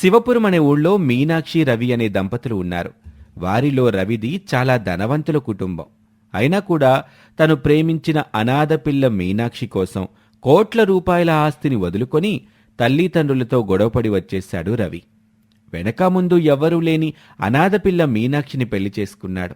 శివపురం అనే ఊళ్ళో మీనాక్షి రవి అనే దంపతులు ఉన్నారు. వారిలో రవిది చాలా ధనవంతుల కుటుంబం. అయినా కూడా తను ప్రేమించిన అనాథ పిల్ల మీనాక్షి కోసం కోట్ల రూపాయల ఆస్తిని వదులుకొని తల్లిదండ్రులతో గొడవపడి వచ్చేశాడు రవి. వెనక ముందు ఎవ్వరూ లేని అనాథ పిల్ల మీనాక్షిని పెళ్ళి చేసుకున్నాడు.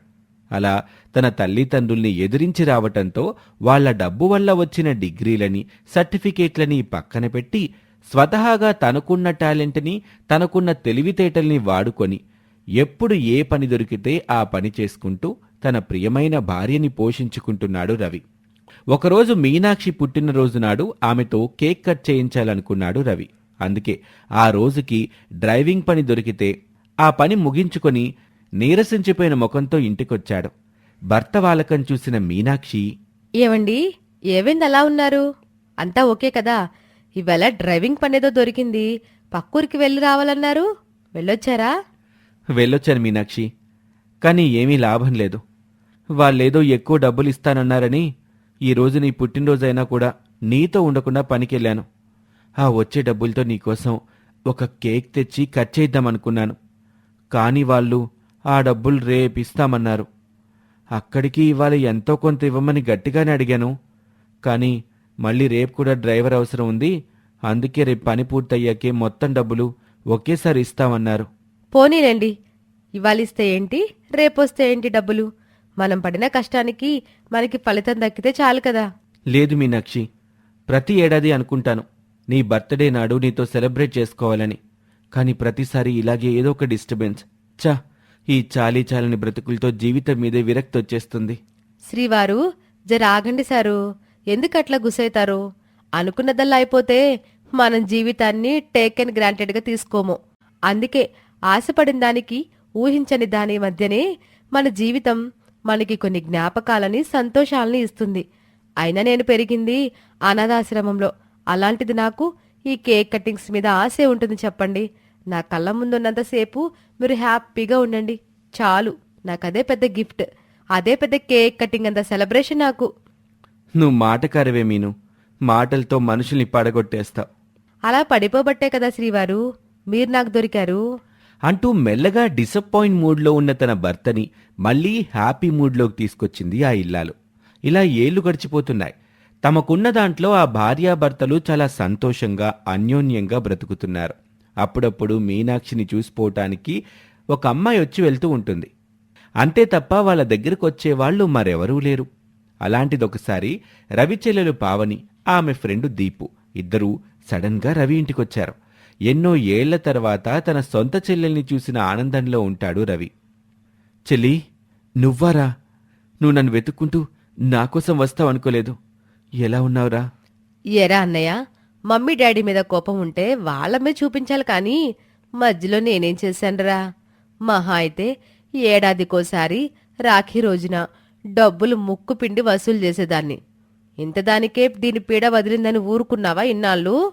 అలా తన తల్లిదండ్రుల్ని ఎదిరించి రావటంతో వాళ్ళ డబ్బు వల్ల వచ్చిన డిగ్రీలని సర్టిఫికేట్లని పక్కన పెట్టి స్వతహాగా తనకున్న టాలెంట్ని తనకున్న తెలివితేటల్ని వాడుకొని ఎప్పుడు ఏ పని దొరికితే ఆ పని చేసుకుంటూ తన ప్రియమైన భార్యని పోషించుకుంటున్నాడు రవి. ఒకరోజు మీనాక్షి పుట్టినరోజు నాడు ఆమెతో కేక్ కట్ చేయించాలనుకున్నాడు రవి. అందుకే ఆ రోజుకి డ్రైవింగ్ పని దొరికితే ఆ పని ముగించుకొని నీరసించిపోయిన ముఖంతో ఇంటికొచ్చాడు. భర్త వాలకం చూసిన మీనాక్షి ఏవండి ఏవైంది అలా ఉన్నారు? అంతా ఓకే కదా? ఇవాళ డ్రైవింగ్ పనేదో దొరికింది. పక్కూరికి వెళ్ళి రావాలన్నారు. వెళ్ళొచ్చారా? వెళ్ళొచ్చాను మీనాక్షి. కానీ ఏమీ లాభం లేదు. వాళ్ళేదో ఎక్కువ డబ్బులు ఇస్తానన్నారని ఈరోజు నీ పుట్టినరోజైనా కూడా నీతో ఉండకుండా పనికెళ్ళాను. ఆ వచ్చే డబ్బులతో నీకోసం ఒక కేక్ తెచ్చి కట్ చేద్దామనుకున్నాను. కానీ వాళ్ళు ఆ డబ్బులు రేపిస్తామన్నారు అక్కడికి ఇవాళ ఎంతో కొంత ఇవ్వమని గట్టిగానే అడిగాను. కానీ మళ్ళీ రేపు కూడా డ్రైవర్ అవసరం ఉంది. అందుకే రేపు పని పూర్తయ్యాకే మొత్తం డబ్బులు ఒకేసారి ఇస్తామన్నారు. పోనీలేండి ఇవాళిస్తే ఏంటి? రేపొస్తే ఏంటి డబ్బులు? మనం పడిన కష్టానికి మనకి ఫలితం దక్కితే చాలు కదా. లేదు మీనాక్షి. ప్రతి ఏడాది అనుకుంటాను. నీ బర్త్డే నాడు నీతో సెలబ్రేట్ చేసుకోవాలని. కానీ ప్రతిసారి ఇలాగే ఏదో ఒక డిస్టర్బెన్స్. చా ఈ చాలీ చాలని బ్రతుకులతో జీవితం మీదే విరక్తి వచ్చేస్తుంది. శ్రీవారు జర ఆగండి సారు. ఎందుకట్లా గుసైతారు? అనుకున్నదల్లా అయిపోతే మనం జీవితాన్ని టేక్ అండ్ గ్రాంటెడ్గా తీసుకోము. అందుకే ఆశపడిన దానికి ఊహించని దాని మధ్యనే మన జీవితం మనకి కొన్ని జ్ఞాపకాలని సంతోషాలని ఇస్తుంది. అయినా నేను పెరిగింది అనాథాశ్రమంలో. అలాంటిది నాకు ఈ కేక్ కటింగ్స్ మీద ఆశే ఉంటుంది చెప్పండి. నా కళ్ళ ముందున్నంతసేపు మీరు హ్యాపీగా ఉండండి. చాలు. నాకు అదే పెద్ద గిఫ్ట్. అదే పెద్ద కేక్ కటింగ్ అంత సెలబ్రేషన్ నాకు. నువ్వు మాటకారవే మీను. మాటలతో మనుషుల్ని పడగొట్టేస్తావు అలా పడిపోబట్టే కదా శ్రీవారు. మీరు నాకు దొరికారు. అంటూ మెల్లగా డిసప్పాయింట్ మూడ్లో ఉన్న తన భర్తని మళ్ళీ హ్యాపీ మూడ్లోకి తీసుకొచ్చింది ఆ ఇల్లాలు. ఇలా ఏళ్ళు గడిచిపోతున్నాయి. తమకున్న దాంట్లో ఆ భార్యాభర్తలు చాలా సంతోషంగా అన్యోన్యంగా బ్రతుకుతున్నారు. అప్పుడప్పుడు మీనాక్షిని చూసిపోవటానికి ఒక అమ్మాయి వచ్చి వెళ్తూ ఉంటుంది. అంతే తప్ప వాళ్ళ దగ్గరకు వచ్చేవాళ్ళు మరెవరూ లేరు. అలాంటిదొకసారి రవి చెల్లెలు పావని ఆమె ఫ్రెండు దీపు. ఇద్దరూ సడన్గా రవి ఇంటికొచ్చారు. ఎన్నో ఏళ్ళ తర్వాత తన సొంత చెల్లెల్ని చూసిన ఆనందంలో ఉంటాడు రవి. చెల్లి నువ్వారా? నువ్వు నన్ను వెతుక్కుంటూ నాకోసం వస్తావు అనుకోలేదు. ఎలా ఉన్నావురా? ఎరా అన్నయ్య మమ్మీ డాడీ మీద కోపం ఉంటే వాళ్ళమే చూపించాలి కానీ మధ్యలో నేనేం చేశానురా? మహా అయితే ఏడాదికోసారి రాఖీ రోజున డబ్బులు ముక్కు పిండి వసూలు చేసేదాన్ని. ఇంతదానికే దీని పీడ వదిలిందని ఊరుకున్నావా ఇన్నాళ్ళు?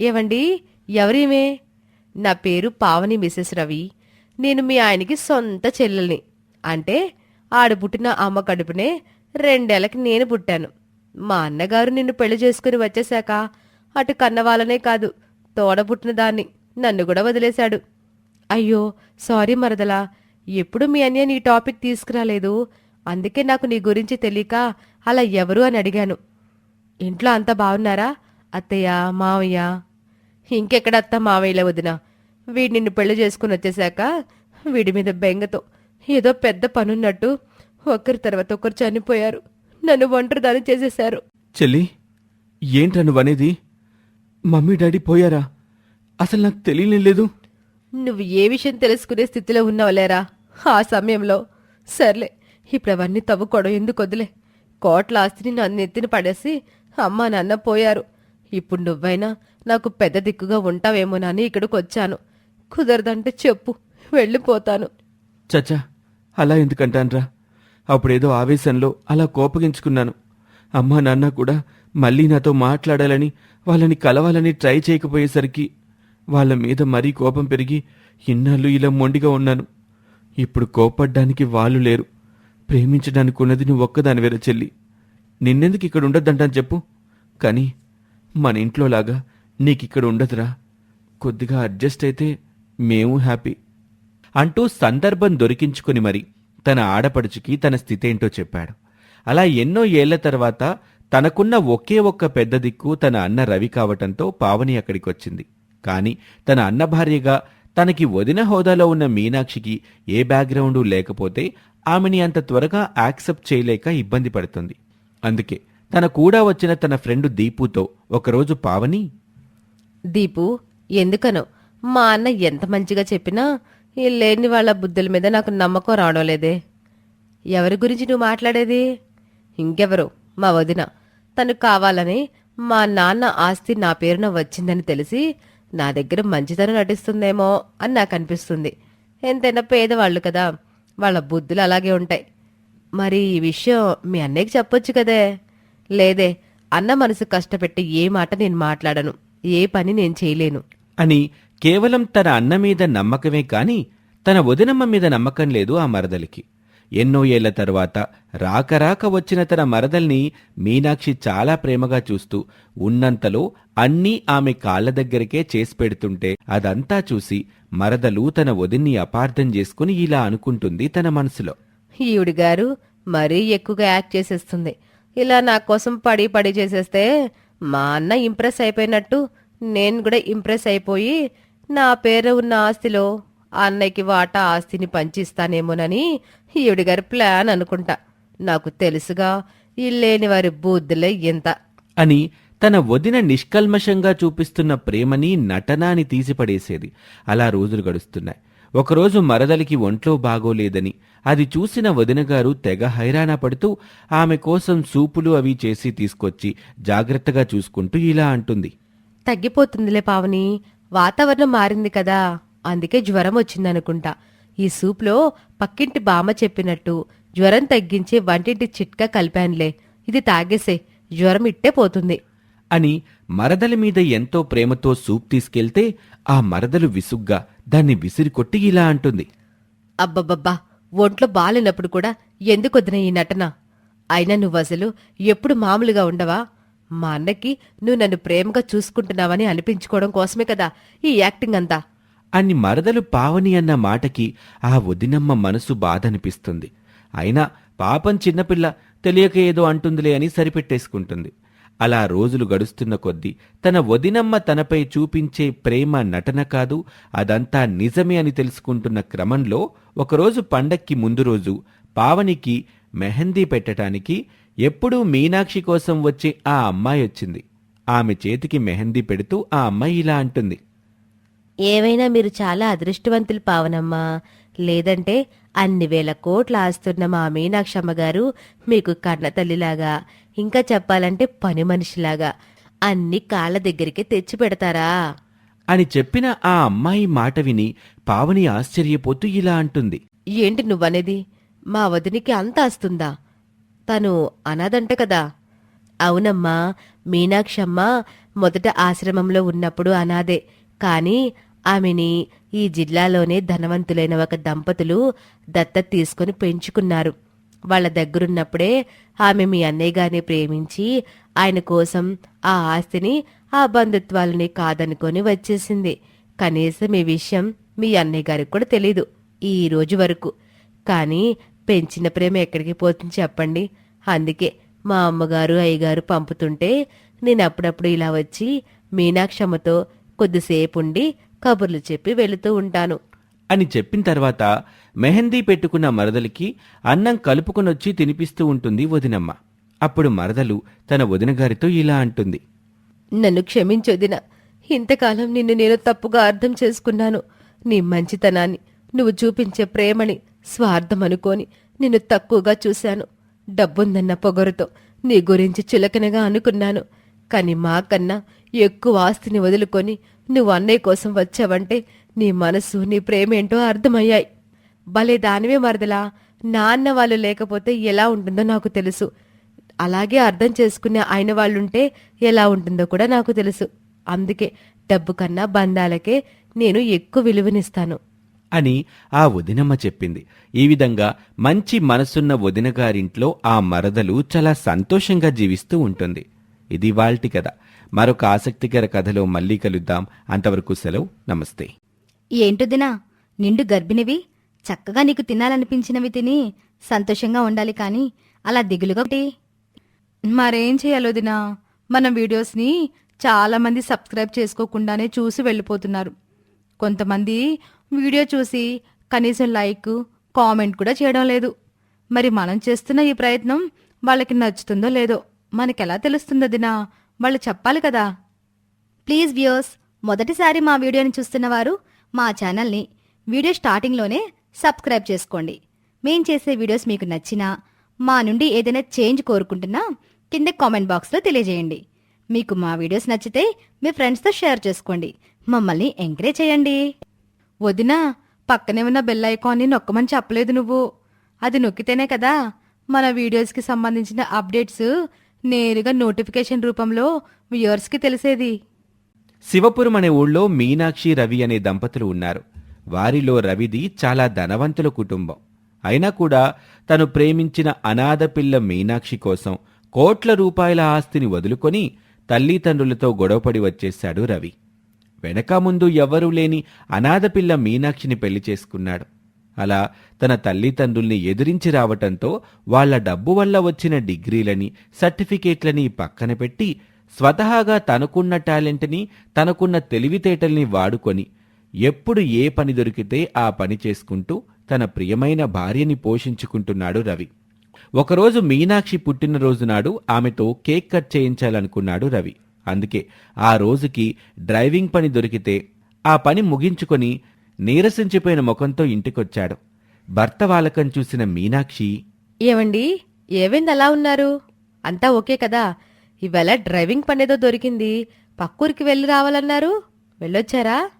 ఏవండి ఎవరిమే? నా పేరు పావని మిసెస్ రవి. నేను మీ ఆయనకి సొంత చెల్లెల్ని. అంటే ఆడు పుట్టిన అమ్మ కడుపునే రెండేళ్ళకి నేను పుట్టాను. మా అన్నగారు నిన్ను పెళ్ళి చేసుకుని వచ్చేశాక అటు కన్నవాళ్ళనే కాదు తోడ పుట్టిన దాన్ని నన్ను కూడా వదిలేశాడు. అయ్యో సారీ మరదలా. ఎప్పుడు మీ అన్య నీ టాపిక్ తీసుకురాలేదు? అందుకే నాకు నీ గురించి తెలియక అలా ఎవరు అని అడిగాను. ఇంట్లో అంతా బాగున్నారా? అత్తయ్య మావయ్య? ఇంకెక్కడ అత్త మావయ్యలే వదినా? వీడు నిన్ను పెళ్ళి చేసుకుని వచ్చేశాక వీడి మీద బెంగతో. ఏదో పెద్ద పనున్నట్టు ఒకరి తర్వాత ఒకరు చనిపోయారు. నన్ను ఒంటరిదాన్ని చేసేశారు. చెల్లి ఏంట్రా నువ్వనేది? మమ్మీ డాడీ పోయారా? అసలు నాకు తెలియలేదు నువ్వు ఏ విషయం తెలుసుకునే స్థితిలో ఉన్నావులేరా? ఆ సమయంలో. సర్లే. ఇప్పుడు అవన్నీ తవ్వుకోవడం ఎందుకు వదిలే కోట్ల ఆస్తిని నన్ను ఎత్తిన పడేసి అమ్మా నాన్న పోయారు. ఇప్పుడు నువ్వైనా నాకు పెద్ద దిక్కుగా ఉంటావేమోనని ఇక్కడికి వచ్చాను కుదరదంటే చెప్పు వెళ్ళిపోతాను. చచ్చా అలా ఎందుకంటాన్రా? అప్పుడేదో ఆవేశంలో అలా కోపగించుకున్నాను. అమ్మా నాన్న కూడా మళ్ళీ నాతో మాట్లాడాలని వాళ్ళని కలవాలని ట్రై చేయకపోయేసరికి వాళ్ళ మీద మరీ కోపం పెరిగి ఇన్నాళ్ళు ఇలా మొండిగా ఉన్నాను. ఇప్పుడు కోపడ్డానికి వాళ్ళు లేరు. ప్రేమించడానికి ఉన్నది నువ్వు ఒక్కదాని వేరే చెల్లి. నిన్నెందుకు ఇక్కడ ఉండొద్దంటాను చెప్పు. కానీ మన ఇంట్లోలాగా నీకిక్కడ ఉండదురా. కొద్దిగా అడ్జస్ట్ అయితే మేము హ్యాపీ. అంటూ సందర్భం దొరికించుకుని మరి తన ఆడపడుచుకి తన స్థితేంటో చెప్పాడు. అలా ఎన్నో ఏళ్ళ తర్వాత తనకున్న ఒకే ఒక్క పెద్ద దిక్కు తన అన్న రవి కావటంతో పావని అక్కడికొచ్చింది. కాని తన అన్న భార్యగా తనకి వదిన హోదాలో ఉన్న మీనాక్షికి ఏ బ్యాక్గ్రౌండు లేకపోతే ఆమెని అంత త్వరగా యాక్సెప్ట్ చేయలేక ఇబ్బంది పడుతుంది. అందుకే తన కూడా వచ్చిన తన ఫ్రెండ్ దీపుతో ఒకరోజు పావని దీపు ఎందుకనో? మా అన్న ఎంత మంచిగా చెప్పినా ఈ లేని వాళ్ళ బుద్ధుల మీద నాకు నమ్మకం రావడం లేదే. ఎవరి గురించి నువ్వు మాట్లాడేది? ఇంకెవరు? మా వదిన. తను కావాలని మా నాన్న ఆస్తి నా పేరున వచ్చిందని తెలిసి నా దగ్గర మంచితనం నటిస్తుందేమో అని నాకు అనిపిస్తుంది. ఎంతైనా పేదవాళ్ళు కదా వాళ్ళ బుద్ధులు అలాగే ఉంటాయి. మరి ఈ విషయం మీ అన్నయ్యకి చెప్పొచ్చు కదే? లేదే అన్న మనసు కష్టపెట్టి ఏ మాట నేను మాట్లాడను ఏ పని నేను చేయలేను. అని కేవలం తన అన్న మీద నమ్మకమే కాని తన వదినమ్మ మీద నమ్మకం లేదు ఆ మరదలికి. ఎన్నో ఏళ్ళ తరువాత రాక రాక వచ్చిన తన మరదల్ని మీనాక్షి చాలా ప్రేమగా చూస్తూ ఉన్నంతలో అన్నీ ఆమె కాళ్ళ దగ్గరికే చేసి పెడుతుంటే అదంతా చూసి మరదలు తన వదిన్ని అపార్థం చేసుకుని ఇలా అనుకుంటుంది తన మనసులో. ఈవిడి గారు మరీ ఎక్కువగా యాక్ట్ చేసేస్తుంది. ఇలా నా కోసం పడి పడి చేసేస్తే మా అన్న ఇంప్రెస్ అయిపోయినట్టు నేను కూడా ఇంప్రెస్ అయిపోయి నా పేరు ఉన్న ఆస్తిలో ఆ అన్నయ్యకి వాటా ఆస్తిని పంచిస్తానేమోనని ఈవిడి గారి ప్లాన్ అనుకుంటా. నాకు తెలుసుగా ఈ లేని వారి బూద్దులే ఎంత అని తన వదిన నిష్కల్మషంగా చూపిస్తున్న ప్రేమని నటనాని తీసిపడేసేది. అలా రోజులు గడుస్తున్నాయి. ఒకరోజు మరదలికి ఒంట్లో బాగోలేదని అది చూసిన వదినగారు తెగ హైరాణ పడుతూ ఆమె కోసం సూపులు అవి చేసి తీసుకొచ్చి జాగ్రత్తగా చూసుకుంటూ ఇలా అంటుంది. తగ్గిపోతుందిలే పావని వాతావరణం మారింది కదా అందుకే జ్వరం వచ్చిందనుకుంటా. ఈ సూప్లో పక్కింటి బామ్మ చెప్పినట్టు జ్వరం తగ్గించే వంటింటి చిట్కా కలిపానులే. ఇది తాగేసే జ్వరం ఇట్టే పోతుంది. అని మరదలి మీద ఎంతో ప్రేమతో సూప్ తీసుకెళ్తే ఆ మరదలు విసుగ్గా దాన్ని విసిరికొట్టి ఇలా అంటుంది. అబ్బబ్బబ్బా ఒంట్లో బాలేనప్పుడు కూడా ఎందుకొద్దిన ఈ నటన? అయినా నువ్వు అసలు ఎప్పుడు మామూలుగా ఉండవా? మా అన్నకి నువ్వు నన్ను ప్రేమగా చూసుకుంటున్నావని అనిపించుకోవడం కోసమే కదా ఈ యాక్టింగ్ అంతా. అన్ని మరదలు పావని అన్న మాటకి ఆ వదినమ్మ మనసు బాధనిపిస్తుంది. అయినా పాపం చిన్నపిల్ల తెలియక ఏదో అంటుందిలే అని సరిపెట్టేసుకుంటుంది. అలా రోజులు గడుస్తున్న కొద్దీ తన వదినమ్మ తనపై చూపించే ప్రేమ నటన కాదు అదంతా నిజమే అని తెలుసుకుంటున్న క్రమంలో ఒకరోజు పండక్కి ముందు రోజు పావనికి మెహందీ పెట్టటానికి ఎప్పుడూ మీనాక్షి కోసం వచ్చే ఆ అమ్మాయి వచ్చింది. ఆమె చేతికి మెహందీ పెడుతూ ఆ అమ్మాయి ఇలా అంటుంది. ఏవైనా మీరు చాలా అదృష్టవంతులు పావనమ్మా. లేదంటే అన్ని వేల కోట్ల ఆస్తున్న మా మీనాక్షమ్మ గారు మీకు కన్న తల్లిలాగా ఇంకా చెప్పాలంటే పని మనిషిలాగా అన్ని కాళ్ళ దగ్గరికి తెచ్చి పెడతారా? అని చెప్పిన ఆ అమ్మాయి మాట విని పావని ఆశ్చర్యపోతూ ఇలా అంటుంది. ఏంటి నువ్వనేది? మా వదినికి అంత ఆస్తుందా? తను అనాదంట కదా. అవునమ్మా మీనాక్షమ్మ మొదట ఆశ్రమంలో ఉన్నప్పుడు అనాదే కాని ఆమెని ఈ జిల్లాలోనే ధనవంతులైన ఒక దంపతులు దత్తత తీసుకుని పెంచుకున్నారు. వాళ్ళ దగ్గరున్నప్పుడే ఆమె మీ అన్నయ్య గారిని ప్రేమించి ఆయన కోసం ఆ ఆస్తిని ఆ బంధుత్వాలని కాదనుకొని వచ్చేసింది. కనీసం ఈ విషయం మీ అన్నయ్య గారికి కూడా తెలీదు ఈ రోజు వరకు. కానీ పెంచిన ప్రేమ ఎక్కడికి పోతుంది చెప్పండి. అందుకే మా అమ్మగారు అయ్యగారు పంపుతుంటే నేను అప్పుడప్పుడు ఇలా వచ్చి మీనాక్షమ్మతో కొద్దిసేపు ఉండి కబుర్లు చెప్పి వెళుతూ ఉంటాను. అని చెప్పిన తర్వాత మెహందీ పెట్టుకున్న మరదలికి అన్నం కలుపుకొనొచ్చి తినిపిస్తూ ఉంటుంది వదినమ్మ. అప్పుడు మరదలు తన వదినగారితో ఇలా అంటుంది. నన్ను క్షమించొదిన ఇంతకాలం నిన్ను నేను తప్పుగా అర్థం చేసుకున్నాను. నీ మంచితనాన్ని నువ్వు చూపించే ప్రేమని స్వార్థం అనుకోని నిన్ను తక్కువగా చూశాను. డబ్బుందన్న పొగరుతో నీ గురించి చులకనగా అనుకున్నాను. కాని మాకన్నా ఎక్కువ ఆస్తిని వదులుకొని నువ్వు అన్నయ్య కోసం వచ్చావంటే నీ మనసు నీ ప్రేమేంటో అర్థమయ్యాయి. భలే దానివే మరదలా. నాన్న వాళ్ళు లేకపోతే ఎలా ఉంటుందో నాకు తెలుసు. అలాగే అర్థం చేసుకునే ఆయన వాళ్ళుంటే ఎలా ఉంటుందో కూడా నాకు తెలుసు. అందుకే డబ్బు కన్నా బంధాలకే నేను ఎక్కువ విలువనిస్తాను. అని ఆ వదినమ్మ చెప్పింది. ఈ విధంగా మంచి మనసున్న వదినగారింట్లో ఆ మరదలు చాలా సంతోషంగా జీవిస్తూ ఉంటుంది. ఇది వాల్టి కథ. మరొక ఆసక్తికర కథలో మళ్ళీ కలుద్దాం. అంతవరకు సెలవు. నమస్తే. ఏంటో దినా? నిండు గర్భిణివి. చక్కగా నీకు తినాలనిపించినవి తిని సంతోషంగా ఉండాలి కానీ అలా దిగులుగా ఒకటి మరేం చేయాలో దినా? మన వీడియోస్ని చాలామంది సబ్స్క్రైబ్ చేసుకోకుండానే చూసి వెళ్ళిపోతున్నారు. కొంతమంది వీడియో చూసి కనీసం లైక్ కామెంట్ కూడా చేయడం లేదు. మరి మనం చేస్తున్న ఈ ప్రయత్నం వాళ్ళకి నచ్చుతుందో లేదో మనకెలా తెలుస్తుందో దినా? వాళ్ళు చెప్పాలి కదా. ప్లీజ్ వ్యూయర్స్ మొదటిసారి మా వీడియోని చూస్తున్నవారు మా ఛానల్ని వీడియో స్టార్టింగ్లోనే సబ్స్క్రైబ్ చేసుకోండి. మేం చేసే వీడియోస్ మీకు నచ్చినా మా నుండి ఏదైనా చేంజ్ కోరుకుంటున్నా కింద కామెంట్ బాక్స్లో తెలియజేయండి. మీకు మా వీడియోస్ నచ్చితే మీ ఫ్రెండ్స్తో షేర్ చేసుకోండి. మమ్మల్ని ఎంకరేజ్ చేయండి. వదినా పక్కనే ఉన్న బెల్ ఐకాన్ని నొక్కమని చెప్పలేదు నువ్వు. అది నొక్కితేనే కదా మన వీడియోస్కి సంబంధించిన అప్డేట్స్ నేరుగా నోటిఫికేషన్ రూపంలో వ్యూయర్స్కి తెలిసేది. శివపురం అనే ఊళ్ళో మీనాక్షి రవి అనే దంపతులు ఉన్నారు. వారిలో రవిది చాలా ధనవంతుల కుటుంబం. అయినా కూడా తను ప్రేమించిన అనాథ పిల్ల మీనాక్షి కోసం కోట్ల రూపాయల ఆస్తిని వదులుకొని తల్లిదండ్రులతో గొడవపడి వచ్చేశాడు రవి. వెనక ముందు ఎవ్వరూ లేని అనాథ పిల్ల మీనాక్షిని పెళ్ళి చేసుకున్నాడు. అలా తన తల్లిదండ్రుల్ని ఎదిరించి రావటంతో వాళ్ళ డబ్బు వల్ల వచ్చిన డిగ్రీలని సర్టిఫికేట్లని పక్కన పెట్టి స్వతహాగా తనకున్న టాలెంట్ని తనకున్న తెలివితేటల్ని వాడుకొని ఎప్పుడు ఏ పని దొరికితే ఆ పని చేసుకుంటూ తన ప్రియమైన భార్యని పోషించుకుంటున్నాడు రవి. ఒకరోజు మీనాక్షి పుట్టినరోజు నాడు ఆమెతో కేక్ కట్ చేయించాలనుకున్నాడు రవి. అందుకే ఆ రోజుకి డ్రైవింగ్ పని దొరికితే ఆ పని ముగించుకొని నీరసించిపోయిన ముఖంతో ఇంటికొచ్చాడు. భర్త వాలకం చూసిన మీనాక్షి ఏవండి ఏమైంది అలా ఉన్నారు? అంతా ఓకే కదా? ఇవాళ డ్రైవింగ్ పనేదో దొరికింది. పక్కూరికి వెళ్ళి రావాలన్నారు? వెళ్ళొచ్చారా?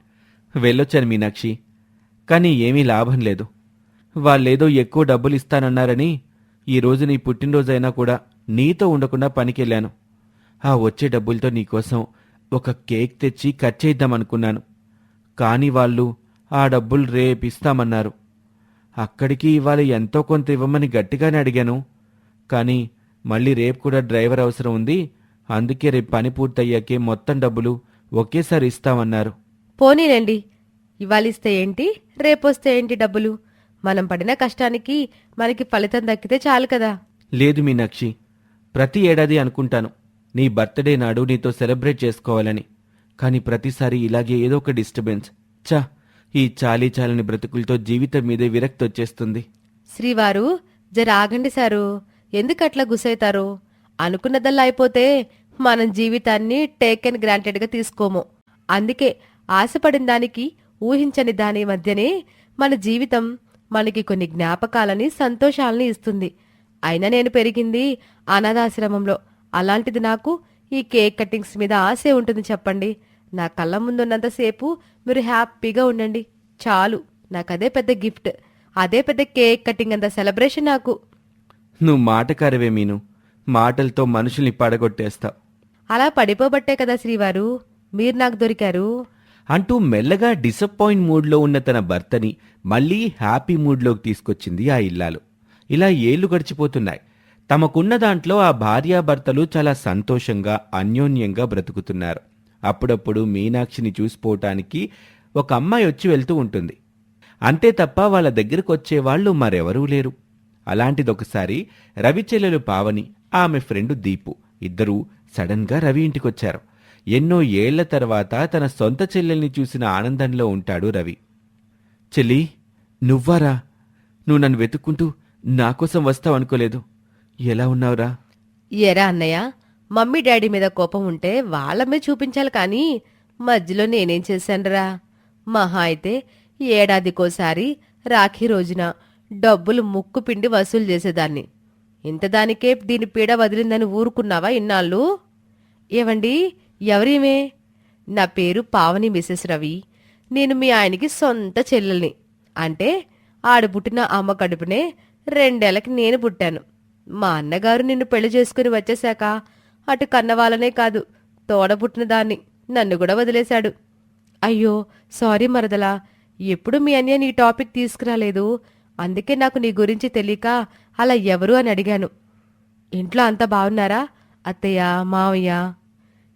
వెళ్ళొచ్చాను మీనాక్షి. కానీ ఏమీ లాభం లేదు. వాళ్ళేదో ఎక్కువ డబ్బులు ఇస్తానన్నారని ఈ రోజు నీ పుట్టినరోజైనా కూడా నీతో ఉండకుండా పనికెళ్ళాను. ఆ వచ్చే డబ్బులతో నీకోసం ఒక కేక్ తెచ్చి కట్ చేద్దామనుకున్నాను. కానీ వాళ్ళు ఆ డబ్బులు రేపిస్తామన్నారు అక్కడికి ఇవాళ ఎంతో కొంత ఇవ్వమని గట్టిగానే అడిగాను. కానీ మళ్ళీ రేపు కూడా డ్రైవర్ అవసరం ఉంది. అందుకే రేపు పని పూర్తయ్యాకే మొత్తం డబ్బులు ఒకేసారి ఇస్తామన్నారు. పోనీనండి ఇవాళిస్తే ఏంటి? రేపొస్తే ఏంటి డబ్బులు? మనం పడిన కష్టానికి మనకి ఫలితం దక్కితే చాలు కదా. లేదు మీనాక్షి. ప్రతి ఏడాది అనుకుంటాను. నీ బర్త్డే నాడు నీతో సెలబ్రేట్ చేసుకోవాలని. కానీ ప్రతిసారి ఇలాగే ఏదో ఒక డిస్టర్బెన్స్. చా ఈ చాలీ చాలని బ్రతుకులతో జీవితం మీదే విరక్తి వచ్చేస్తుంది. శ్రీవారు జర ఆగండి సారు. ఎందుకట్లా గుసైతారు? అనుకున్నదల్లా అయిపోతే మనం జీవితాన్ని టేక్ అండ్ గ్రాంటెడ్గా తీసుకోము. అందుకే ఆశపడిన దానికి ఊహించని దాని మధ్యనే మన జీవితం మనకి కొన్ని జ్ఞాపకాలని సంతోషాలని ఇస్తుంది. అయినా నేను పెరిగింది అనాథాశ్రమంలో. అలాంటిది నాకు ఈ కేక్ కట్టింగ్స్ మీద ఆశే ఉంటుంది చెప్పండి. నా కళ్ళ ముందున్నంతసేపు మీరు హ్యాపీగా ఉండండి. చాలు. నాకు అదే పెద్ద గిఫ్ట్. అదే పెద్ద కేక్ కటింగ్ అంత సెలబ్రేషన్ నాకు. నువ్వు మాటకారవే మీను. మాటలతో మనుషుల్ని పడగొట్టేస్తావు అలా పడిపోబట్టే కదా శ్రీవారు. మీరు నాకు దొరికారు. అంటూ మెల్లగా డిసప్పాయింట్ మూడ్లో ఉన్న తన భర్తని మళ్ళీ హ్యాపీ మూడ్లోకి తీసుకొచ్చింది ఆ ఇల్లాలు. ఇలా ఏళ్ళు గడిచిపోతున్నాయి. తమకున్న దాంట్లో ఆ భార్యాభర్తలు చాలా సంతోషంగా అన్యోన్యంగా బ్రతుకుతున్నారు. అప్పుడప్పుడు మీనాక్షిని చూసిపోవటానికి ఒక అమ్మాయి వచ్చి వెళ్తూ ఉంటుంది. అంతే తప్ప వాళ్ళ దగ్గరకు వచ్చేవాళ్ళు మరెవరూ లేరు. అలాంటిదొకసారి రవి చెల్లెలు పావని ఆమె ఫ్రెండు దీపు ఇద్దరూ సడన్గా రవి ఇంటికొచ్చారు. ఎన్నో ఏళ్ళ తర్వాత తన సొంత చెల్లెల్ని చూసిన ఆనందంలో ఉంటాడు రవి. చెల్లి నువ్వారా? నువ్వు నన్ను వెతుక్కుంటూ నాకోసం వస్తావనుకోలేదు. ఎలా ఉన్నావురా? ఎరా అన్నయ్య మమ్మీ డాడీ మీద కోపం ఉంటే వాళ్ళమే చూపించాలి కానీ మధ్యలో నేనేం చేశానురా? మహా అయితే ఏడాదికోసారి రాఖీ రోజున డబ్బులు ముక్కు పిండి వసూలు చేసేదాన్ని. ఇంతదానికే దీని పీడ వదిలిందని ఊరుకున్నావా ఇన్నాళ్ళు? ఏవండి ఎవరేమే? నా పేరు పావని మిసెస్ రవి. నేను మీ ఆయనకి సొంత చెల్లెల్ని. అంటే ఆడు పుట్టిన అమ్మ కడుపునే రెండేళ్ళకి నేను పుట్టాను. మా అన్నగారు నిన్ను పెళ్ళి చేసుకుని వచ్చేశాక అటు కన్నవాళ్ళనే కాదు తోడ పుట్టిన దాన్ని నన్ను కూడా వదిలేశాడు. అయ్యో సారీ మరదలా ఎప్పుడు మీ అన్య నీ టాపిక్ తీసుకురాలేదు? అందుకే నాకు నీ గురించి తెలియక అలా ఎవరు అని అడిగాను. ఇంట్లో అంతా బాగున్నారా? అత్తయ్య మావయ్య?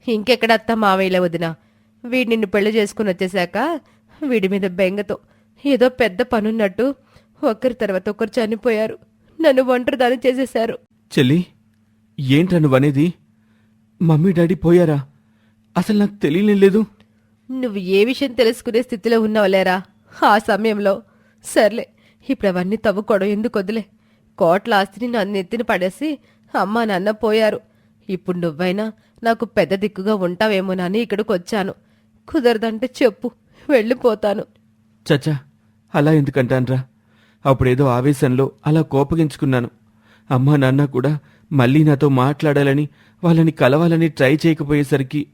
ఇంకెక్కడత్త మావయ్యలే వదినా? వీడు నిన్ను పెళ్ళి చేసుకుని వచ్చేశాక వీడి మీద బెంగతో ఏదో పెద్ద పనున్నట్టు ఒకరి తర్వాత ఒకరు చనిపోయారు. నన్ను ఒంటరిదాన్ని చేసేశారు. చెల్లి ఏంట్రా అనేది మమ్మీ డాడీ పోయారా? అసలు నాకు తెలియలేదు నువ్వు ఏ విషయం తెలుసుకునే స్థితిలో ఉన్నావులేరా ఆ సమయంలో. సర్లే ఇప్పుడు అవన్నీ తవ్వుకోవడం ఎందుకు వదిలే కోట్ల ఆస్తిని నన్ను ఎత్తిన పడేసి అమ్మా నాన్న పోయారు. ఇప్పుడు నువ్వైనా నాకు పెద్ద దిక్కుగా ఉంటావేమోనని ఇక్కడికి వచ్చాను. కుదరదంటే చెప్పు వెళ్ళిపోతాను. చచ్చా అలా ఎందుకంటాన్రా? అప్పుడేదో ఆవేశంలో అలా కోపగించుకున్నాను. అమ్మా నాన్న కూడా మళ్ళీ నాతో మాట్లాడాలని వాళ్ళని కలవాలని ట్రై చేయకపోయేసరికి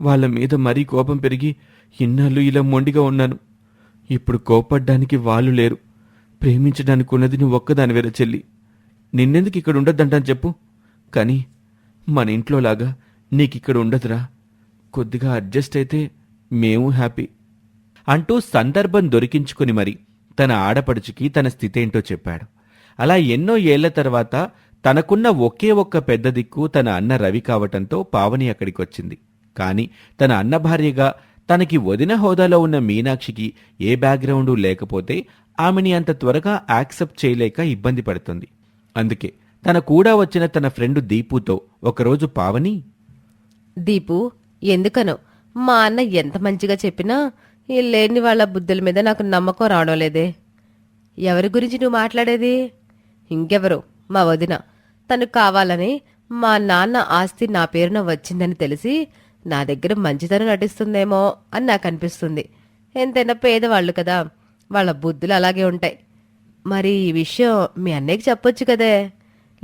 వాళ్ళ మీద మరీ కోపం పెరిగి ఇన్నాళ్ళు ఇలా మొండిగా ఉన్నాను. ఇప్పుడు కోపడ్డానికి వాళ్ళు లేరు. ప్రేమించడానికి ఉన్నది నువ్వు ఒక్కదాని వేరే చెల్లి. నిన్నెందుకు ఇక్కడ ఉండొద్దంటాను చెప్పు. కానీ మన ఇంట్లోలాగా నీకిక్కడ ఉండదురా. కొద్దిగా అడ్జస్ట్ అయితే మేము హ్యాపీ. అంటూ సందర్భం దొరికించుకుని మరి తన ఆడపడుచుకి తన స్థితేంటో చెప్పాడు. అలా ఎన్నో ఏళ్ళ తర్వాత తనకున్న ఒకే ఒక్క పెద్ద దిక్కు తన అన్న రవి కావటంతో పావని అక్కడికొచ్చింది. కాని తన అన్న భార్యగా తనకి వదిన హోదాలో ఉన్న మీనాక్షికి ఏ బ్యాక్గ్రౌండు లేకపోతే ఆమెని అంత త్వరగా యాక్సెప్ట్ చేయలేక ఇబ్బంది పడుతుంది. అందుకే తన కూడా వచ్చిన తన ఫ్రెండ్ దీపుతో ఒకరోజు పావని దీపు ఎందుకనో? మా అన్న ఎంత మంచిగా చెప్పినా ఈ లేని వాళ్ళ బుద్ధుల మీద నాకు నమ్మకం రావడం లేదే. ఎవరి గురించి నువ్వు మాట్లాడేది? ఇంకెవరు? మా వదిన. తను కావాలని మా నాన్న ఆస్తి నా పేరున వచ్చిందని తెలిసి నా దగ్గర మంచితనం నటిస్తుందేమో అని నాకు అనిపిస్తుంది. ఎంతైనా పేదవాళ్ళు కదా వాళ్ళ బుద్ధులు అలాగే ఉంటాయి. మరి ఈ విషయం మీ అన్నయ్యకి చెప్పొచ్చు కదే?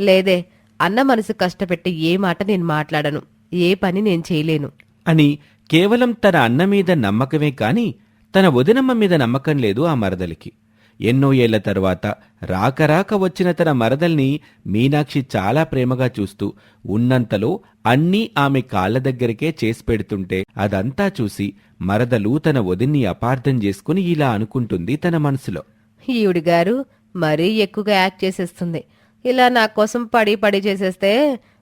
లేదే అన్న మనసు కష్టపెట్టి ఏ మాట నేను మాట్లాడను ఏ పని నేను చేయలేను. అని కేవలం తన అన్న మీద నమ్మకమే కాని తన వదినమ్మ మీద నమ్మకం లేదు ఆ మరదలికి. ఎన్నో ఏళ్ళ తరువాత రాకరాక వచ్చిన తన మరదల్ని మీనాక్షి చాలా ప్రేమగా చూస్తూ ఉన్నంతలో అన్నీ ఆమె కాళ్ళ దగ్గరికే చేసి పెడుతుంటే అదంతా చూసి మరదలు తన వదిన్ని అపార్థం చేసుకుని ఇలా అనుకుంటుంది తన మనసులో. ఈవిడి గారు మరీ ఎక్కువగా యాక్ట్ చేసేస్తుంది. ఇలా నా కోసం పడి పడి చేసేస్తే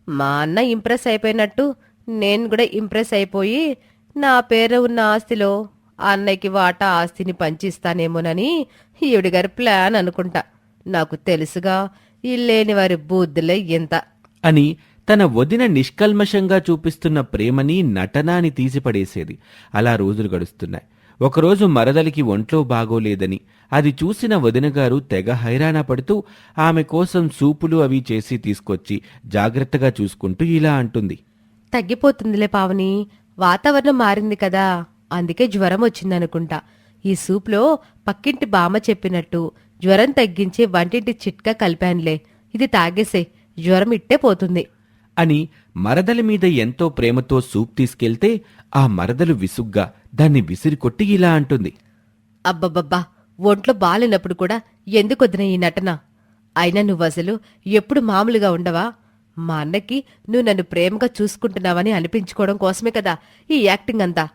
మా అన్న ఇంప్రెస్ అయిపోయినట్టు నేను కూడా ఇంప్రెస్ అయిపోయి నా పేరు ఉన్న ఆస్తిలో ఆ అన్నయ్యకి వాటా ఆస్తిని పంచిస్తానేమోనని ఈవిడి గారి ప్లాన్ అనుకుంటా. నాకు తెలుసుగా ఈ లేని వారి బుద్ధులే ఎంత అని తన వదిన నిష్కల్మషంగా చూపిస్తున్న ప్రేమని నటనాని తీసిపడేసేది. అలా రోజులు గడుస్తున్నాయి. ఒకరోజు మరదలికి ఒంట్లో బాగోలేదని అది చూసిన వదిన గారు తెగ హైరాణ పడుతూ ఆమె కోసం సూపులు అవి చేసి తీసుకొచ్చి జాగ్రత్తగా చూసుకుంటూ ఇలా అంటుంది. తగ్గిపోతుందిలే పావని వాతావరణం మారింది కదా అందుకే జ్వరం వచ్చిందనుకుంటా. ఈ సూప్లో పక్కింటి బామ్మ చెప్పినట్టు జ్వరం తగ్గించే వంటింటి చిట్కా కలిపానులే. ఇది తాగేసే జ్వరం ఇట్టే పోతుంది. అని మరదలి మీద ఎంతో ప్రేమతో సూప్ తీసుకెళ్తే ఆ మరదలు విసుగ్గా దాన్ని విసిరికొట్టి ఇలా అంటుంది. అబ్బబ్బబ్బా ఒంట్లో బాలినప్పుడు కూడా ఎందుకొద్దిన ఈ నటన? అయినా నువ్వు అసలు ఎప్పుడు మామూలుగా ఉండవా? మా అన్నకి నువ్వు నన్ను ప్రేమగా చూసుకుంటున్నావని అనిపించుకోవడం కోసమే కదా ఈ యాక్టింగ్ అంతా.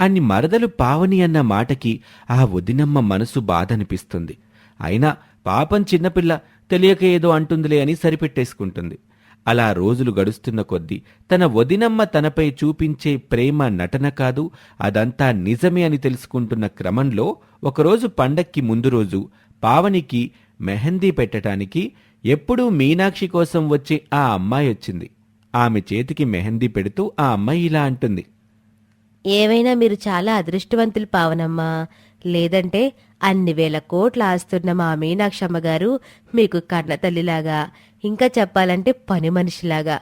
అని మరదలు పావని అన్న మాటకి ఆ వదినమ్మ మనసు బాధనిపిస్తుంది. అయినా పాపం చిన్నపిల్ల తెలియక ఏదో అంటుందిలే అని సరిపెట్టేసుకుంటుంది. అలా రోజులు గడుస్తున్న కొద్దీ తన వదినమ్మ తనపై చూపించే ప్రేమ నటన కాదు అదంతా నిజమే అని తెలుసుకుంటున్న క్రమంలో ఒకరోజు పండక్కి ముందు రోజు పావనికి మెహందీ పెట్టటానికి ఎప్పుడూ మీనాక్షి కోసం వచ్చే ఆ అమ్మాయి వచ్చింది. ఆమె చేతికి మెహందీ పెడుతూ ఆ అమ్మాయి ఇలా అంటుంది. ఏమైనా మీరు చాలా అదృష్టవంతులు పావనమ్మా. లేదంటే అన్ని వేల కోట్ల ఆస్తున్న మా మీనాక్షమ్మ గారు మీకు కన్న తల్లిలాగా ఇంకా చెప్పాలంటే పని మనిషిలాగా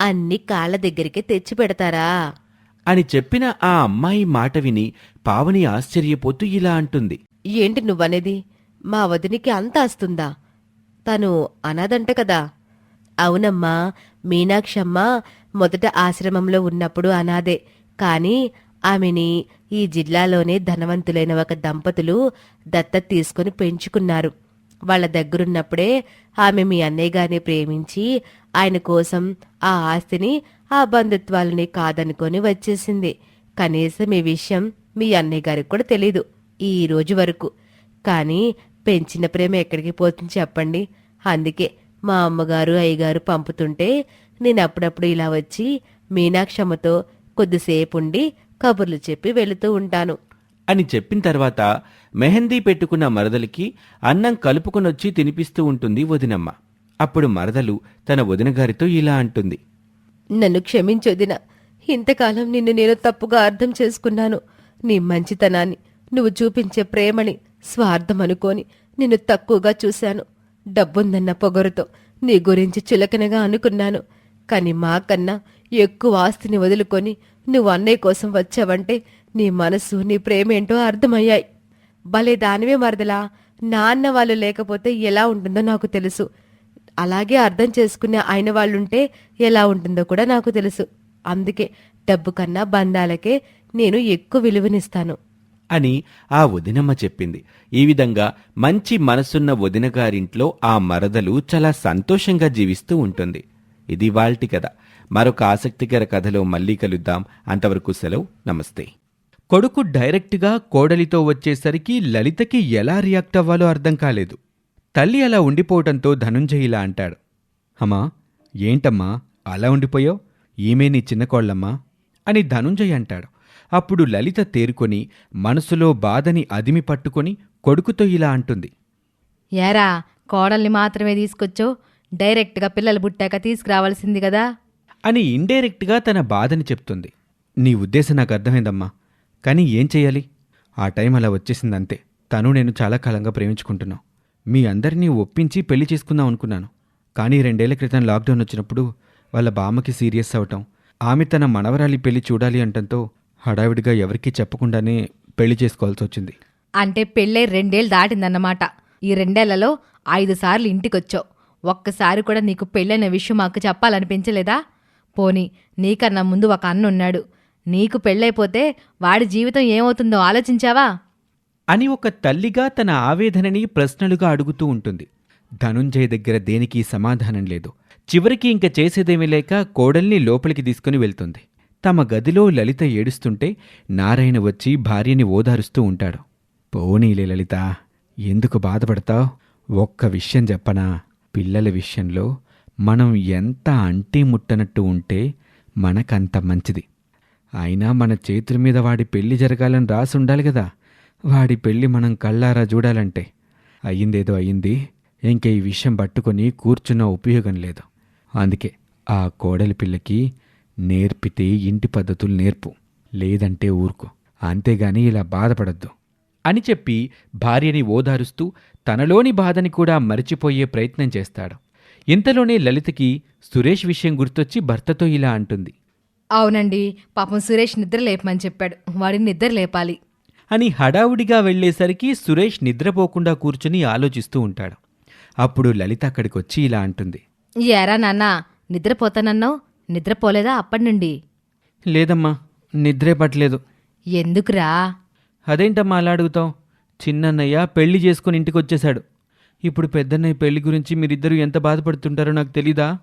అన్ని కాళ్ళ దగ్గరికి తెచ్చి పెడతారా? అని చెప్పిన ఆ అమ్మాయి మాట విని పావని ఆశ్చర్యపోతూ ఇలా అంటుంది. ఏంటి నువ్వనేది? మా వదినికి అంత ఆస్తుందా? తను అనాదంట కదా. అవునమ్మా మీనాక్షమ్మ మొదట ఆశ్రమంలో ఉన్నప్పుడు అనాదే కాని ఆమెని ఈ జిల్లాలోనే ధనవంతులైన ఒక దంపతులు దత్తత తీసుకుని పెంచుకున్నారు. వాళ్ళ దగ్గరున్నప్పుడే ఆమె మీ అన్నయ్య గారిని ప్రేమించి ఆయన కోసం ఆ ఆస్తిని ఆ బంధుత్వాలని కాదనుకొని వచ్చేసింది. కనీసం ఈ విషయం మీ అన్నయ్య గారికి కూడా తెలీదు ఈ రోజు వరకు. కానీ పెంచిన ప్రేమ ఎక్కడికి పోతుంది చెప్పండి. అందుకే మా అమ్మగారు అయ్యగారు పంపుతుంటే నేను అప్పుడప్పుడు ఇలా వచ్చి మీనాక్షమ్మతో కొద్దిసేపు ఉండి కబుర్లు చెప్పి వెళుతూ ఉంటాను. అని చెప్పిన తర్వాత మెహందీ పెట్టుకున్న మరదలికి అన్నం కలుపుకొనొచ్చి తినిపిస్తూ ఉంటుంది వదినమ్మ. అప్పుడు మరదలు తన వదినగారితో ఇలా అంటుంది. నన్ను క్షమించొదిన ఇంతకాలం నిన్ను నేను తప్పుగా అర్థం చేసుకున్నాను. నీ మంచితనాన్ని నువ్వు చూపించే ప్రేమని స్వార్థం అనుకోని నిన్ను తక్కువగా చూశాను. డబ్బుందన్న పొగరుతో నీ గురించి చులకనగా అనుకున్నాను. కాని మాకన్నా ఎక్కువ ఆస్తిని వదులుకొని నువ్వు అన్నయ్య కోసం వచ్చావంటే నీ మనసు నీ ప్రేమేంటో అర్థమయ్యాయి. భలే దానివే మరదలా. నాన్న వాళ్ళు లేకపోతే ఎలా ఉంటుందో నాకు తెలుసు. అలాగే అర్థం చేసుకునే ఆయన వాళ్ళుంటే ఎలా ఉంటుందో కూడా నాకు తెలుసు. అందుకే డబ్బు కన్నా బంధాలకే నేను ఎక్కువ విలువనిస్తాను. అని ఆ వదినమ్మ చెప్పింది. ఈ విధంగా మంచి మనసున్న వదినగారింట్లో ఆ మరదలు చాలా సంతోషంగా జీవిస్తూ ఉంటుంది. ఇది వాల్టి కదా మరొక ఆసక్తికర కథలో మళ్ళీ కలుద్దాం. అంతవరకు సెలవు. నమస్తే. కొడుకు డైరెక్ట్గా కోడలితో వచ్చేసరికి లలితకి ఎలా రియాక్ట్ అవ్వాలో అర్థం కాలేదు. తల్లి అలా ఉండిపోవటంతో ధనుంజయ్ ఇలా అంటాడు. అమ్మా ఏంటమ్మా? అలా ఉండిపోయావు? ఈమె నీ చిన్న కోళ్ళమ్మా? అని ధనుంజయ్ అంటాడు. అప్పుడు లలిత తేరుకొని మనసులో బాధని అదిమి పట్టుకొని కొడుకుతో ఇలా అంటుంది. ఏరా కోడల్ని మాత్రమే తీసుకొచ్చో డైరెక్ట్గా పిల్లలు పుట్టాక తీసుకురావాల్సింది కదా? అని ఇండైరెక్ట్గా తన బాధని చెప్తుంది. నీ ఉద్దేశం నాకు అర్థమైందమ్మా. కానీ ఏం చేయాలి ఆ టైం అలా వచ్చేసిందంతే. తను నేను చాలా కాలంగా ప్రేమించుకుంటున్నాం. మీ అందరినీ ఒప్పించి పెళ్ళి చేసుకుందాం అనుకున్నాను. కానీ రెండేళ్ళ క్రితం లాక్డౌన్ వచ్చినప్పుడు వాళ్ళ బామ్మకి సీరియస్ అవటం ఆమె తన మనవరాలి పెళ్ళి చూడాలి అంటంతో హడావిడిగా ఎవరికీ చెప్పకుండానే పెళ్ళి చేసుకోవాల్సి వచ్చింది. అంటే పెళ్ళై రెండేళ్ళు దాటిందన్నమాట. ఈ రెండేళ్ళలో ఐదు సార్లు ఇంటికొచ్చావు. ఒక్కసారి కూడా నీకు పెళ్ళైన విషయం మాకు చెప్పాలనిపించలేదా? పోనీ నీకన్నా ముందు ఒక అన్న ఉన్నాడు నీకు పెళ్ళైపోతే వాడి జీవితం ఏమవుతుందో ఆలోచించావా? అని ఒక తల్లిగా తన ఆవేదనని ప్రశ్నలుగా అడుగుతూ ఉంటుంది. ధనుంజయ్ దగ్గర దేనికి సమాధానం లేదు. చివరికి ఇంక చేసేదేమీ లేక కోడల్ని లోపలికి తీసుకుని వెళ్తుంది. తమ గదిలో లలిత ఏడుస్తుంటే నారాయణ వచ్చి భార్యని ఓదారుస్తూ ఉంటాడు. పోనీలే లలిత ఎందుకు బాధపడతావు? ఒక్క విషయం చెప్పనా? పిల్లల విషయంలో మనం ఎంత అంటి ముట్టనట్టు ఉంటే మనకంత మంచిది. అయినా మన చేతుల మీద వాడి పెళ్ళి జరగాలని రాసి ఉండాలి కదా. వాడి పెళ్ళి మనం కళ్ళారా చూడాలంటే. అయ్యిందేదో అయ్యింది. ఇంక ఈ విషయం పట్టుకొని కూర్చున్న ఉపయోగం లేదు. అందుకే ఆ కోడలి పిల్లకి నేర్పితే ఇంటి పద్ధతులు నేర్పు. లేదంటే ఊరుకో. అంతేగాని ఇలా బాధపడద్దు. అని చెప్పి భార్యని ఓదారుస్తూ తనలోని బాధని కూడా మరిచిపోయే ప్రయత్నం చేస్తాడు. ఇంతలోనే లలితకి సురేష్ విషయం గుర్తొచ్చి భర్తతో ఇలా అంటుంది. అవునండి పాపం సురేష్ నిద్ర లేపమని చెప్పాడు. వాడిని నిద్ర లేపాలి. అని హడావుడిగా వెళ్ళేసరికి సురేష్ నిద్రపోకుండా కూర్చుని ఆలోచిస్తూ ఉంటాడు. అప్పుడు లలిత అక్కడికొచ్చి ఇలా అంటుంది. ఏరా నాన్న నిద్రపోతానన్నావు? నిద్రపోలేదా అప్పటి నుండి? లేదమ్మా నిద్రే పట్టలేదు. ఎందుకురా? అదేంటమ్మా అలా అడుగుతావు? చిన్నన్నయ్య పెళ్ళి చేసుకుని ఇంటికొచ్చేశాడు. ఇప్పుడు పెద్దన్నయ్య పెళ్ళి గురించి మీరిద్దరూ ఎంత బాధపడుతుంటారో నాకు తెలీదా?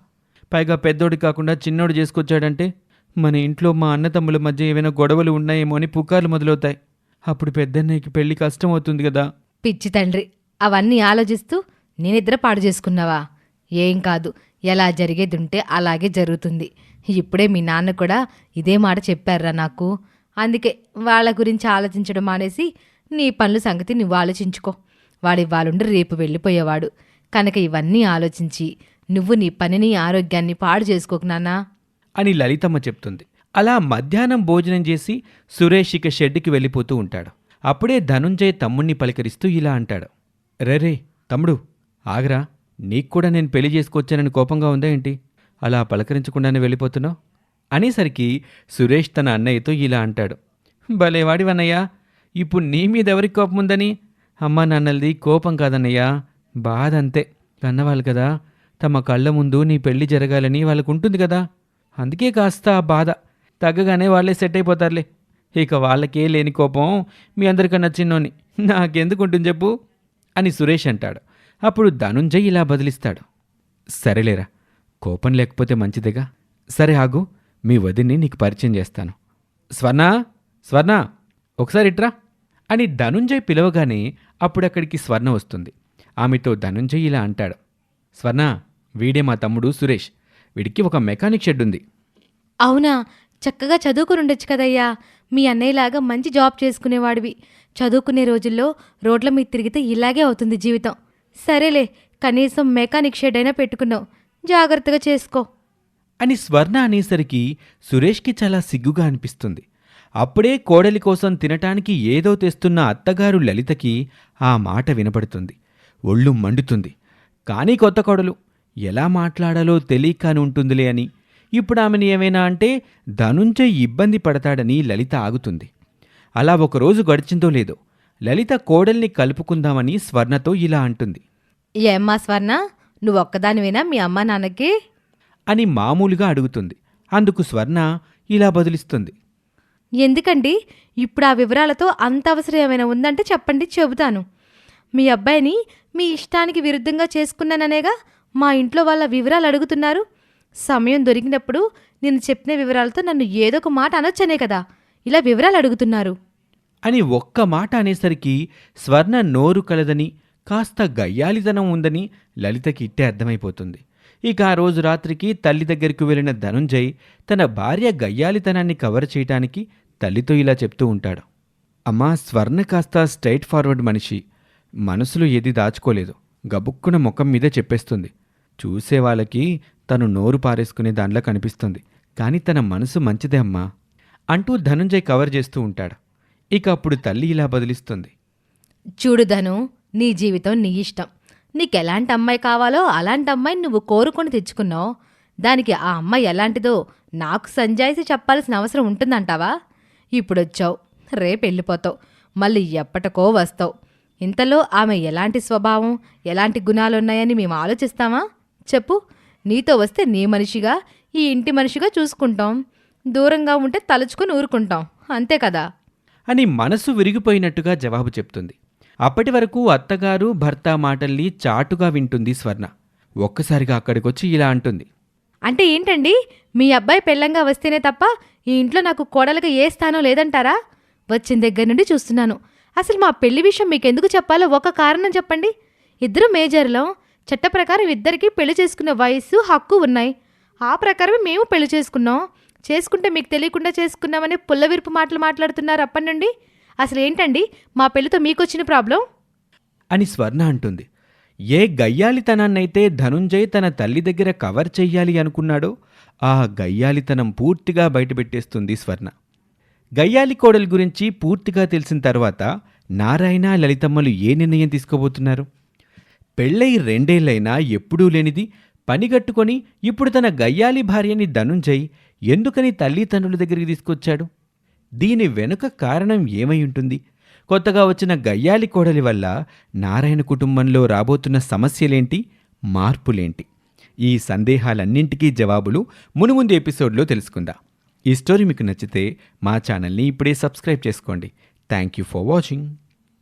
పైగా పెద్దోడు కాకుండా చిన్నోడు చేసుకొచ్చాడంటే మన ఇంట్లో మా అన్నతమ్ముల మధ్య ఏమైనా గొడవలు ఉన్నాయేమో అని పుకార్లు మొదలవుతాయి. అప్పుడు పెద్దన్నయ్యకి పెళ్ళి కష్టం అవుతుంది కదా? పిచ్చి తండ్రి అవన్నీ ఆలోచిస్తూ నీ పాడు చేసుకున్నావా? ఏం కాదు ఎలా జరిగేది ఉంటే అలాగే జరుగుతుంది. ఇప్పుడే మీ నాన్న కూడా ఇదే మాట చెప్పారా నాకు. అందుకే వాళ్ళ గురించి ఆలోచించడం మానేసి నీ పనుల సంగతి నువ్వు ఆలోచించుకో. వాడి రేపు వెళ్ళిపోయేవాడు. కనుక ఇవన్నీ ఆలోచించి నువ్వు నీ పనిని ఆరోగ్యాన్ని పాడు చేసుకోకు నాన్నా. అని లలితమ్మ చెప్తుంది. అలా మధ్యాహ్నం భోజనం చేసి సురేష్ ఇక షెడ్డుకి వెళ్ళిపోతూ ఉంటాడు. అప్పుడే ధనుంజయ్ తమ్ముణ్ణి పలకరిస్తూ ఇలా అంటాడు. రే తమ్ముడు ఆగరా. నీకు కూడా నేను పెళ్ళి చేసుకొచ్చానని కోపంగా ఉందా ఏంటి? అలా పలకరించకుండానే వెళ్ళిపోతున్నావు? అనేసరికి సురేష్ తన అన్నయ్యతో ఇలా అంటాడు. భలేవాడివన్నయ్యా ఇప్పుడు నీ మీద ఎవరికి కోపం ఉందని అమ్మా నాన్నలది కోపం కాదన్నయ్యా. బాధ అంతే కన్నవాళ్ళు కదా. తమ కళ్ళ ముందు నీ పెళ్ళి జరగాలని వాళ్ళకు ఉంటుంది కదా. అందుకే కాస్త ఆ బాధ. తగ్గగానే వాళ్ళే సెట్ అయిపోతారులే ఇక వాళ్ళకే లేని కోపం మీ అందరికన్నా చిన్నోని. నాకెందుకుంటుంది చెప్పు? అని సురేష్ అంటాడు. అప్పుడు ధనుంజయ్ ఇలా బదిలిస్తాడు. సరేలేరా. కోపం లేకపోతే మంచిదేగా? సరే ఆగు. మీ వదిన్ని నీకు పరిచయం చేస్తాను. స్వర్ణ? స్వర్ణ? ఒకసారి ఇట్రా. అని ధనుంజయ్ పిలవగానే అప్పుడు అక్కడికి స్వర్ణ వస్తుంది. ఆమెతో ధనుంజయ్ ఇలా అంటాడు. స్వర్ణ వీడే మా తమ్ముడు సురేష్. వీడికి ఒక మెకానిక్ షెడ్ ఉంది. అవునా? చక్కగా చదువుకుని ఉండొచ్చు కదయ్యా. మీ అన్నయ్యలాగా మంచి జాబ్ చేసుకునేవాడివి. చదువుకునే రోజుల్లో రోడ్ల మీద తిరిగితే ఇలాగే అవుతుంది జీవితం. సరేలే కనీసం మెకానిక్ షెడ్ అయినా పెట్టుకున్నావు. జాగ్రత్తగా చేసుకో. అని స్వర్ణ అనేసరికి సురేష్కి చాలా సిగ్గుగా అనిపిస్తుంది. అప్పుడే కోడలి కోసం తినటానికి ఏదో తెస్తున్న అత్తగారు లలితకి ఆ మాట వినపడుతుంది. ఒళ్ళు మండుతుంది. కానీ కొత్త కోడలు ఎలా మాట్లాడాలో తెలియకని ఉంటుందిలే అని. ఇప్పుడు ఆమెను ఏమైనా అంటే ధనుంజయ్ ఇబ్బంది పడతాడని లలిత ఆగుతుంది. అలా ఒకరోజు గడిచిందో లేదో లలిత కోడల్ని కలుపుకుందామని స్వర్ణతో ఇలా అంటుంది. ఏమ్మా స్వర్ణ నువ్వు ఒక్కదానివేనా మీ అమ్మ నాన్నకి? అని మామూలుగా అడుగుతుంది. అందుకు స్వర్ణ ఇలా బదులిస్తుంది. ఎందుకండి? ఇప్పుడు ఆ వివరాలతో అంత అవసరం ఏమైనా ఉందంటే చెప్పండి చెబుతాను. మీ అబ్బాయిని మీ ఇష్టానికి విరుద్ధంగా చేసుకున్నాననేగా మా ఇంట్లో వాళ్ళ వివరాలు అడుగుతున్నారు. సమయం దొరికినప్పుడు నేను చెప్పిన వివరాలతో నన్ను ఏదో ఒక మాట అనొచ్చనే కదా. ఇలా వివరాలు అడుగుతున్నారు. అని ఒక్క మాట అనేసరికి స్వర్ణ నోరు కలదని కాస్త గయ్యాలితనం ఉందని లలితకి ఇట్టే అర్థమైపోతుంది. ఇక ఆ రోజు రాత్రికి తల్లి దగ్గరికి వెళ్ళిన ధనుంజయ్ తన భార్య గయ్యాలితనాన్ని కవర్ చేయటానికి తల్లితో ఇలా చెప్తూ ఉంటాడు. అమ్మా స్వర్ణ కాస్త స్ట్రైట్ ఫార్వర్డ్ మనిషి. మనసులో ఏది దాచుకోలేదు. గబుక్కున ముఖం మీదే చెప్పేస్తుంది. చూసే వాళ్ళకి తను నోరు పారేసుకునే దానిలా కనిపిస్తుంది. కానీ తన మనసు మంచిదే అమ్మా అంటూ ధనుంజయ్ కవర్ చేస్తూ ఉంటాడు. ఇక అప్పుడు తల్లి ఇలా బదిలిస్తుంది. చూడు ధను నీ జీవితం నీ ఇష్టం. నీకెలాంటి అమ్మాయి కావాలో అలాంటి అమ్మాయిని నువ్వు కోరుకొని తెచ్చుకున్నావు. దానికి ఆ అమ్మాయి ఎలాంటిదో నాకు సంజాయిసి చెప్పాల్సిన అవసరం ఉంటుందంటావా? ఇప్పుడొచ్చావు. రేపు వెళ్ళిపోతావు మళ్ళీ ఎప్పటికో వస్తావు. ఇంతలో ఆమె ఎలాంటి స్వభావం ఎలాంటి గుణాలున్నాయని మేము ఆలోచిస్తామా? చెప్పు. నీతో వస్తే నీ మనిషిగా ఈ ఇంటి మనిషిగా చూసుకుంటాం. దూరంగా ఉంటే తలుచుకుని ఊరుకుంటాం. అంతే కదా? అని మనసు విరిగిపోయినట్టుగా జవాబు చెప్తుంది. అప్పటి వరకు అత్తగారు భర్త మాటల్ని చాటుగా వింటుంది స్వర్ణ. ఒక్కసారిగా అక్కడికొచ్చి ఇలా అంటుంది. అంటే ఏంటండి? మీ అబ్బాయి పెళ్ళంగా వస్తేనే తప్ప ఈ ఇంట్లో నాకు కోడలుగా ఏ స్థానం లేదంటారా? వచ్చిన దగ్గర నుండి చూస్తున్నాను. అసలు మా పెళ్ళి విషయం మీకు ఎందుకు చెప్పాలో ఒక కారణం చెప్పండి. ఇద్దరు మేజర్లో చట్ట ప్రకారం ఇద్దరికి పెళ్ళి చేసుకునే వయస్సు హక్కు ఉన్నాయి. ఆ ప్రకారమే మేము పెళ్ళి చేసుకున్నాం. చేసుకుంటే మీకు తెలియకుండా చేసుకున్నామని పుల్లవిరుపు మాటలు మాట్లాడుతున్నారు అప్పటి నుండి. అసలు ఏంటండి? మా పెళ్ళితో మీకొచ్చిన ప్రాబ్లం? అని స్వర్ణ అంటుంది. ఏ గయ్యాలితనాన్నైతే ధనుంజయ్ తన తల్లి దగ్గర కవర్ చెయ్యాలి అనుకున్నాడో ఆ గయ్యాలితనం పూర్తిగా బయటపెట్టేస్తుంది స్వర్ణ. గయ్యాలి కోడలి గురించి పూర్తిగా తెలిసిన తర్వాత నారాయణ లలితమ్మలు ఏ నిర్ణయం తీసుకోబోతున్నారు? పెళ్ళై రెండేళ్ళైనా ఎప్పుడూ లేనిది పనిగట్టుకొని ఇప్పుడు తన గయ్యాలి భార్యని ధనుంజయ్ ఎందుకని తల్లిదండ్రుల దగ్గరికి తీసుకొచ్చాడు? దీని వెనుక కారణం ఏమై ఉంటుంది? కొత్తగా వచ్చిన గయ్యాలి కోడలి వల్ల నారాయణ కుటుంబంలో రాబోతున్న సమస్యలేంటి? మార్పులేంటి? ఈ సందేహాలన్నింటికీ జవాబులు మునుముందు ఎపిసోడ్లో తెలుసుకుందాం. ఈ స్టోరీ మీకు నచ్చితే మా ఛానల్ని ఇప్పుడే సబ్స్క్రైబ్ చేసుకోండి. Thank you for watching.